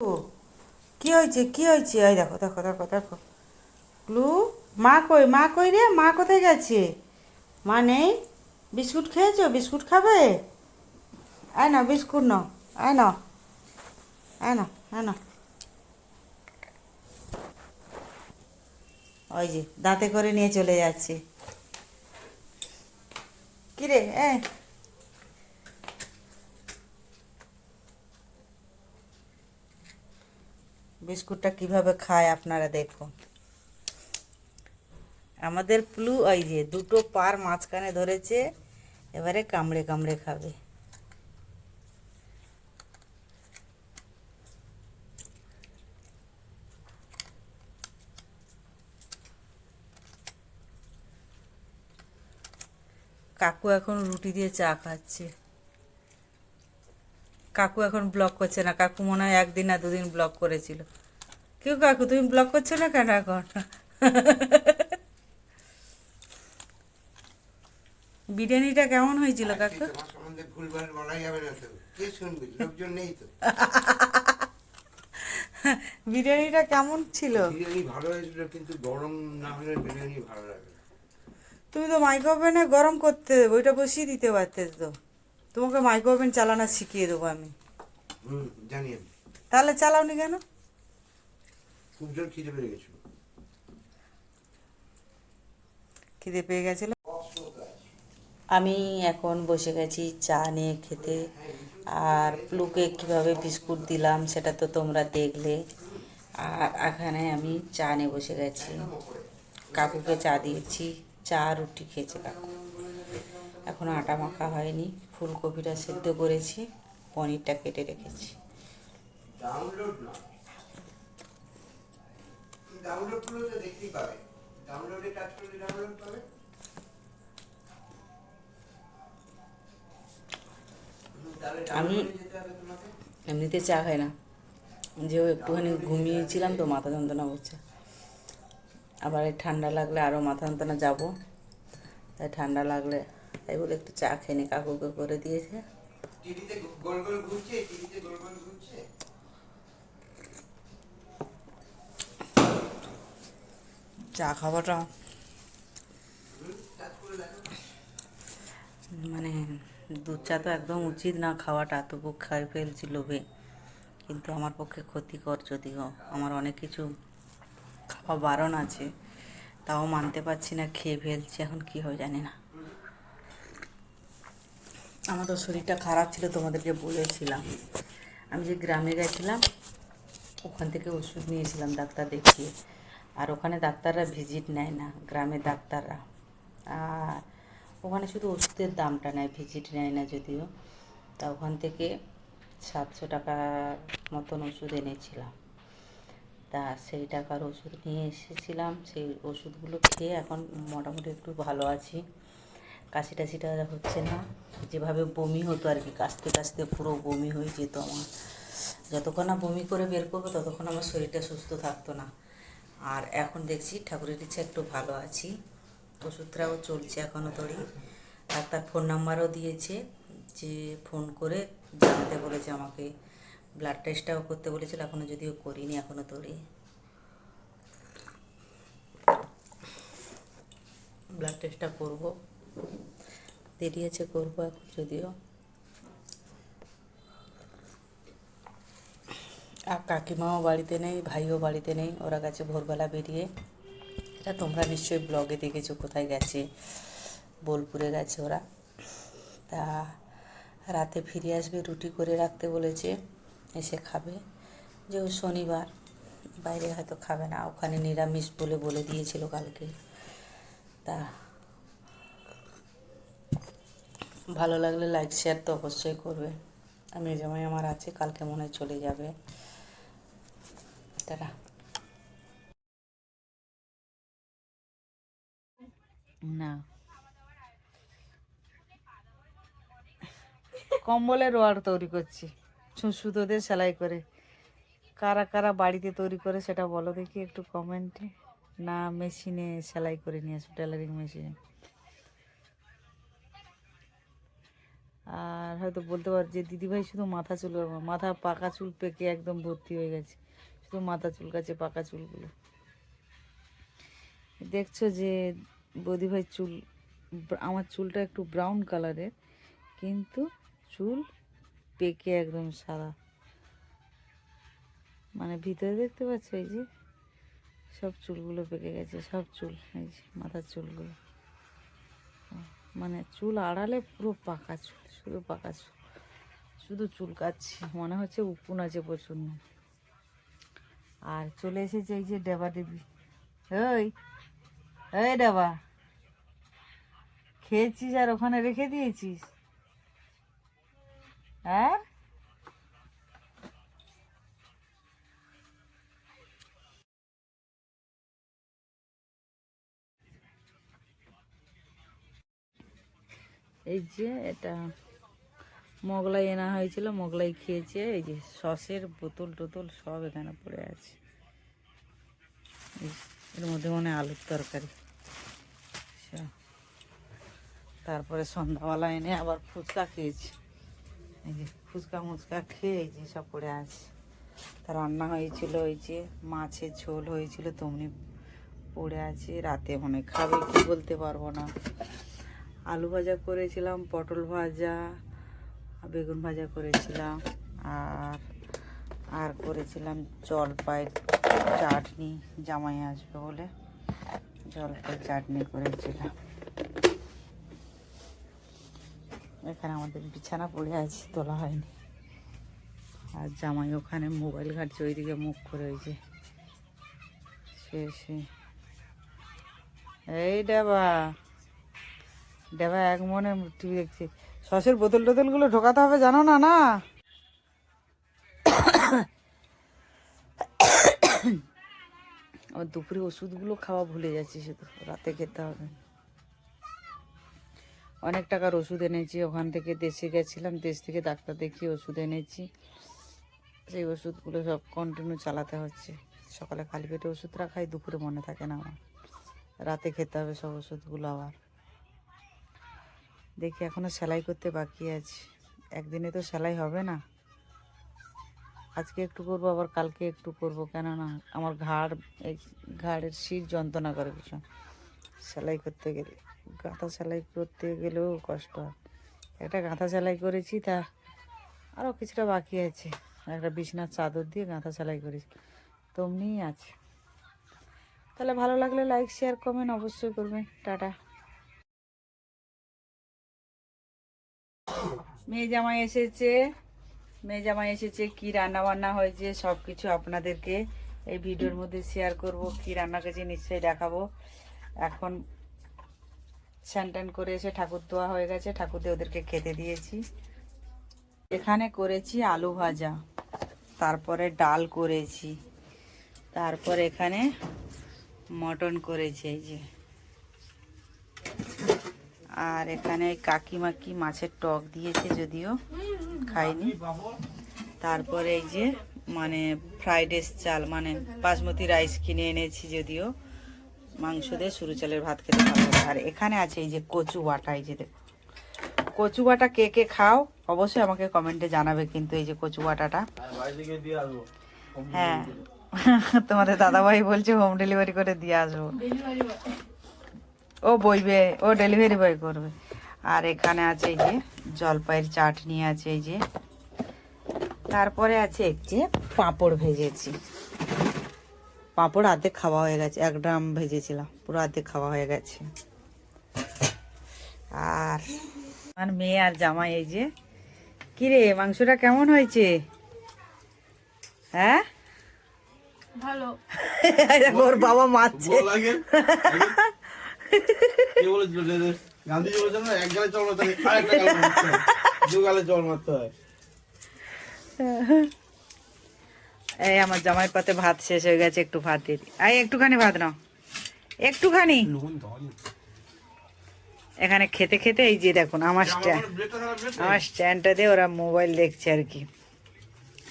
ও, কি হয়েছে কি হয়েছে? এই দেখো দেখো দেখো দেখো। ক্লু, মা কই মা কই রে? মা কোথায় গেছে? মা নেই? বিস্কুট খেয়েছো? বিস্কুট খাবে? আয় না বিস্কুট নাও আয় না আয় না আয় না ওই যে, দাঁতে করে নিয়ে চলে যাচ্ছে। কিরে এ বিস্কুটটা কীভাবে খায় আপনারা দেখুন। আমাদের প্লু ওই যে দুটো পার মাঝখানে ধরেছে, এবারে কামড়ে কামড়ে খাবে। কাকু এখন রুটি দিয়ে চা খাচ্ছে। কাকু এখন ব্লক করছে না। কাকু মনে হয় একদিন না দুদিন ব্লক করেছিল। কেউ কাকু তুমি ব্লক করছ না কেন এখন? বিরিয়ানিটা কেমন হয়েছিল কাকু? বিরিয়ানিটা কেমন ছিল? বিরিয়ানি ভালো হয়েছিল কিন্তু গরম না হলে বিরিয়ানি ভালো লাগে তুমি তো মাইক্রো ওভেনে গরম করতে ওইটা বসিয়ে দিতে পারতে তো। তোমাকে মাইক্রো ওভেন চালানো শিখিয়ে দেবো আমি। হুম জানি আমি তাহলে চালাওনি কেন? খুব জোর খিদে পেয়ে গেছিল। খিদে পেয়ে গেছিল? আমি এখন বসে গেছি চা নিয়ে খেতে। আর প্লুকে কীভাবে বিস্কুট দিলাম সেটা তো তোমরা দেখলে। আর এখানে আমি চা নিয়ে বসে গেছি। কাকুকে চা দিয়েছি। চা রুটি খেয়েছে কাকু। এখনও আটা মাখা হয়নি ফুলকপিটা সেদ্ধ করেছি পনিরটা কেটে রেখেছি। আমি- এমনিতে চা খাই না। যেও একটুখানি ঘুমিয়েছিলাম তো মাথা যন্ত্রণা করছে। আবার ঠান্ডা লাগলে আরও মাথা যন্ত্রণা যাব। তাই ঠান্ডা লাগলে তাই বলে একটু চা খেয়ে নি কাকুকে করে দিয়েছে। চা খাওয়াটা মানে দুধ চা তো একদম উচিত না খাওয়াটা তবু খাই ফেলছি লোভে। কিন্তু আমার পক্ষে ক্ষতিকর যদিও আমার অনেক কিছু খাওয়া বারণ আছে তাও মানতে পারছি না খেয়ে ফেলছি এখন কী হবে জানি না। আমার তো শরীরটা খারাপ ছিল, তোমাদেরকে বলেছিলাম। আমি যে গ্রামে গেছিলাম, ওখান থেকে ওষুধ নিয়েছিলাম ডাক্তার দেখিয়ে। আর ওখানে ডাক্তাররা ভিজিট নেয় না গ্রামের ডাক্তাররা। আর ওখানে শুধু ওষুধের দামটা নেয় ভিজিট নেয় না যদিও। তা ওখান থেকে সাতশো টাকার মতন ওষুধ এনেছিলাম। তা সেই টাকার ওষুধ নিয়ে এসেছিলাম, সেই ওষুধগুলো খেয়ে এখন মোটামুটি একটু ভালো আছি। কাশি টাশিটা হচ্ছে না। যেভাবে বমি হতো আর কি কাশতে কাশতে পুরো বমি হয়ে যেত আমার। যতক্ষণ না বমি করে বের করব, ততক্ষণ আমার শরীরটা সুস্থ থাকতো না। আর এখন দেখছি ঠাকুরের ইচ্ছা একটু ভালো আছি। ওষুধটাও চলছে এখনও তড়ি। ডাক্তার ফোন নাম্বারও দিয়েছে যে ফোন করে জানাতে বলেছে আমাকে। ব্লাড টেস্টটাও করতে বলেছিল এখনও যদিও করিনি এখনও তড়ি। ব্লাড টেস্টটা করব। দেরি আছে করব এখন, যদিও। আর কাকিমাও বাড়িতে নেই, ভাইও বাড়িতে নেই, ওরা গেছে ভোরবেলা বেরিয়ে। এটা তোমরা নিশ্চয়ই ব্লগে দেখেছ কোথায় গেছে, বোলপুরে গেছে ওরা। তা রাতে ফিরে আসবে, রুটি করে রাখতে বলেছে, এসে খাবে। যে শনিবার, বাইরে হয়তো খাবে না, ওখানে নিরামিষ বলে বলে দিয়েছিল কালকে। তা ভালো লাগলে লাইক শেয়ার তো অবশ্যই করবে। আমি জামাই আমার আছে, কালকে মনে চলে যাবে। তারা না। কম্বলের রোয়ার তৈরি করছি সুতোদের সেলাই করে। কারা কারা বাড়িতে তৈরি করে সেটা বলো দেখি একটু কমেন্টে না মেশিনে সেলাই করে নিয়ে আসো টেলারিং মেশিনে আর হয়তো বলতে পার যে দিদিভাই শুধু মাথা চুল মাথা পাকা চুল পেকে একদম ভর্তি হয়ে গেছে। শুধু মাথা চুল কাছে পাকা চুলগুলো। দেখছ যে বৌদিভাই চুল আমার চুলটা একটু ব্রাউন কালারের কিন্তু চুল পেকে একদম সাদা। মানে ভিতরে দেখতে পাচ্ছ এই যে, সব চুলগুলো পেকে গেছে, সব চুল, এই যে মাথার চুলগুলো। মানে চুল আড়ালে পুরো পাকা চুল। শুধু পাকা শুধু চুল কাটছি মনে হচ্ছে উপুন আছে প্রচুর আর চলে এসেছে এই যে ডেবা দেবী। ওই এই ডেবা, খেয়েছিস আর ওখানে রেখে দিয়েছিস? হ্যাঁ? এই যে এটা মোগলাই এনা হয়েছিল, মোগলাই খেয়েছে, এই যে সসের বোতল টোতল সব এখানে পড়ে আছে। এর মধ্যে মনে আলুর তরকারি। সব। তারপরে সন্ধ্যাবেলা এনে আবার ফুচকা খেয়েছি। এই যে ফুচকা মুচকা খেয়ে এই যে সব পড়ে আছে। তা রান্না হয়েছিল ওই যে মাছের ঝোল হয়েছিল, তেমনি পড়ে আছে। রাতে মনে খাবে, কি বলতে পারব না। আলু ভাজা করেছিলাম, পটল ভাজা বেগুন ভাজা করেছিলাম আর আর করেছিলাম জলপাই চাটনি, জামাই আসবে বলে জলপাই চাটনি করেছিলাম। এখানে আমাদের বিছানা পড়ে আছে, তোলা হয়নি। আর জামাই ওখানে মোবাইল ঘাটছে ওইদিকে মুখ করে হয়েছে সে এই ডাবা দেবা এক মনে টিভি দেখছি। সসের বোতল টোতলগুলো ঢোকাতে হবে, জানো না না? আমার দুপুরে ওষুধগুলো খাওয়া ভুলে যাচ্ছি শুধু রাতে খেতে হবে। অনেক টাকার ওষুধ এনেছি, ওখান থেকে দেশে গেছিলাম, দেশ থেকে ডাক্তার দেখিয়ে ওষুধ এনেছি। সেই ওষুধগুলো সব কন্টিনিউ চালাতে হচ্ছে। সকালে খালি পেটে ওষুধটা খাই দুপুরে মনে থাকে না আমার। রাতে খেতে হবে সব ওষুধগুলো আবার। দেখি এখনও সেলাই করতে বাকি আছে। একদিনে তো সেলাই হবে না। আজকে একটু করব, আবার কালকে একটু করব। কেননা আমার ঘাড়, এই ঘাড়ের শির যন্ত্রণা করে ভীষণ। সেলাই করতে গেলে, গাঁথা সেলাই করতে গেলেও কষ্ট একটা গাঁথা সেলাই করেছি, তা আরও কিছুটা বাকি আছে। একটা বিছনার চাদর দিয়ে গাঁথা সেলাই করেছি, তেমনিই আছে। তাহলে ভালো লাগলে লাইক শেয়ার কমেন্ট অবশ্যই করবেন। টাটা। মেয়ে জামাই এসেছে। মেয়ে জামাই এসেছে, কি রান্না বান্না হয়েছে সব কিছু আপনাদেরকে এই ভিডিওর মধ্যে শেয়ার করব, কি রান্না করেছি নিশ্চয়ই দেখাবো। এখন স্যান করে এসে ঠাকুর দোয়া হয়ে গেছে ঠাকুর দিয়ে ওদেরকে খেতে দিয়েছি। এখানে করেছি আলু ভাজা, তারপরে ডাল করেছি, তারপর এখানে মটন করেছি, এই যে। আর এখানে কাকিমা কি মাছের টক দিয়েছে যদিও খাইনি। তারপরে এই যে মানে ফ্রাইড রাইস চাল মানে বাসমতি রাইস কিনে এনেছি যদিও। মাংস দিয়ে সরু চালের ভাত খেতে লাগে। আর এখানে আছে এই যে কচু বাটা, এই যে দেখো। কচু বাটা কে কে খাও, অবশ্যই আমাকে কমেন্টে জানাবে কিন্তু এই যে কচু বাটাটা। হ্যাঁ। তোমাদের দাদাভাই বলছে হোম ডেলিভারি করে দিয়ে আসব। ও বইবে ও ডেলিভারি বয় করবে। আর এখানে আছে এই যে জলপাইয়ের চাটনি আছে এই যে। তারপরে আছে এই যে পাঁপড় ভেজেছি। পাঁপড় আর্ধেক খাওয়া হয়ে গেছে এক ড্রাম ভেজেছিলাম পুরো আর্ধেক খাওয়া হয়ে গেছে। আর আমার মেয়ে আর জামাই এই যে কিরে মাংসটা কেমন হয়েছে? হ্যাঁ? ভালো। ওর বাবা মারছে। কে বলেছিল যে যে গান্ধীজি বলেছেন না এক গালে চল মারতে হয় আরেকটা গালে মারতে হয় দু গালে চল মারতে হয়। এই আমার জামাই পাতে ভাত শেষ হয়ে গেছে একটু ভাত দিয়ে আই একটুখানি ভাত নাও। একটুখানি। এখানে খেতে খেতে এই যে দেখুন আমার স্ট্যান্ড আমার স্ট্যান্ডটা দিয়ে ওরা মোবাইল দেখছে আর কি।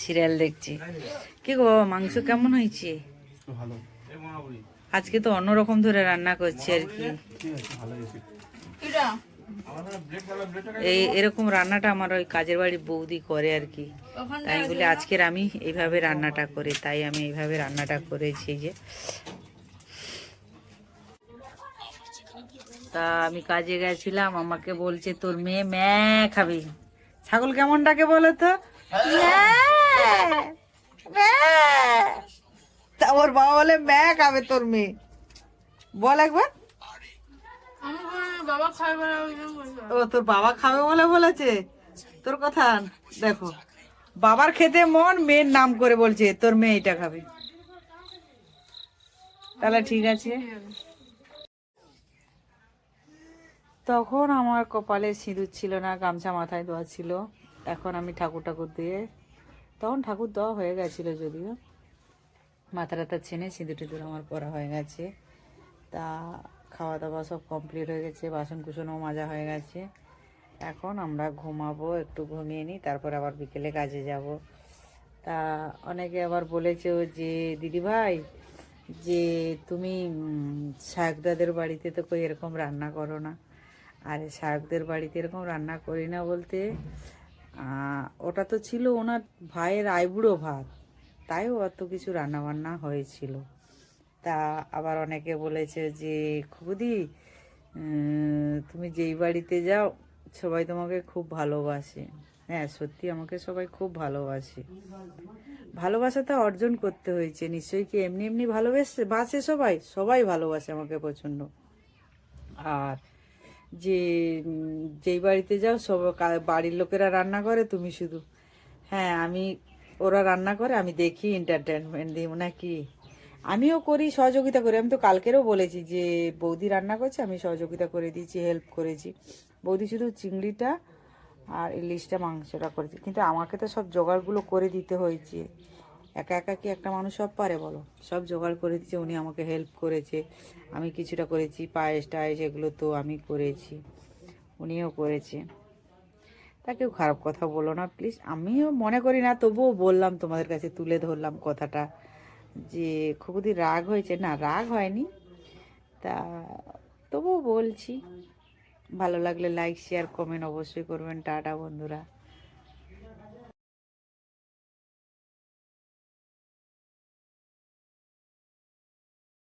সিরিয়াল দেখছে। কি গো মাংস কেমন হয়েছে? ভালো। আজকে তো অন্যরকম ধরে রান্না করছি আর কি। এই এরকম রান্নাটা আমার ওই কাজের বাড়ি বৌদি করে আর কি। তাই বলি আজকের আমি এইভাবে রান্নাটা করি তাই আমি এইভাবে রান্নাটা করেছি যে। তা আমি কাজে গেছিলাম আমাকে বলছে তোর মেয়ে ম্যা খাবি। ছাগল কেমন ডাকে বলো তো? ম্যাঁ, ম্যাঁ। তা ওর বাবা বলে ম্যা খাবে তোর মেয়ে। বল একবার। ও তোর বাবা খাবে বলে বলেছে? তোর কথা দেখো। বাবার খেতে মন মেয়ের নাম করে বলছে তোর মেয়ে এটা খাবে। তাহলে ঠিক আছে। তখন আমার কপালে সিঁদুর ছিল না গামছা মাথায় দেওয়া ছিল। এখন আমি ঠাকুর ঠাকুর দিয়ে তখন ঠাকুর দেওয়া হয়ে গেছিল যদিও। মাথা টাথা ছেনে সিঁদুর টিঁদুর আমার পরা হয়ে গেছে। তা খাওয়া দাওয়া সব কমপ্লিট হয়ে গেছে বাসন কুসনও মাজা হয়ে গেছে। এখন আমরা ঘুমাবো, একটু ঘুমিয়ে নিই, তারপর আবার বিকেলে কাজে যাব। তা অনেকে আবার বলেছে যে, দিদি ভাই, যে তুমি শাকদাদের বাড়িতে তো কই এরকম রান্না করো না। আরে শাকদের বাড়িতে এরকম রান্না করি না বলতে ওটা তো ছিল ওনার ভাইয়ের আইবুড়ো ভাত। তাই অত কিছু রান্নাবান্না হয়েছিল। তা আবার অনেকে বলেছে যে, খুবদি তুমি যেই বাড়িতে যাও, সবাই তোমাকে খুব ভালোবাসে। হ্যাঁ সত্যি আমাকে সবাই খুব ভালোবাসে। ভালোবাসাটা অর্জন করতে হয়েছে, নিশ্চয়ই কি এমনি এমনি ভালোবেসে, বাসে সবাই সবাই ভালোবাসে আমাকে প্রচণ্ড। আর যে যেই বাড়িতে যাও, সব বাড়ির লোকেরা রান্না করে, তুমি শুধু। হ্যাঁ আমি ওরা রান্না করে, আমি দেখি এন্টারটেনমেন্ট দিই, নাকি? আমিও করি, সহযোগিতা করি। আমি তো কালকেরও বলেছি যে, বৌদি রান্না করছে, আমি সহযোগিতা করে দিয়েছি হেল্প করেছি। বৌদি শুধু চিংড়িটা আর ইলিশটা, মাংসটা করেছি। কিন্তু আমাকে তো সব জোগাড়গুলো করে দিতে হয়েছে। একা একা কি একটা মানুষ সব পারে বলো? সব জোগাড় করে দিচ্ছে উনি আমাকে হেল্প করেছে। আমি কিছুটা করেছি পায়েস টায়েস এগুলো তো আমি করেছি। উনিও করেছে। তা কেউ খারাপ কথা বলো না। প্লিজ আমিও মনে করি না, তবুও বললাম তোমাদের কাছে, তুলে ধরলাম কথাটা যে খুবই রাগ হয়েছে। না, রাগ হয়নি। তা তবুও বলছি, ভালো লাগলে লাইক শেয়ার কমেন্ট অবশ্যই করবেন। টাটা বন্ধুরা।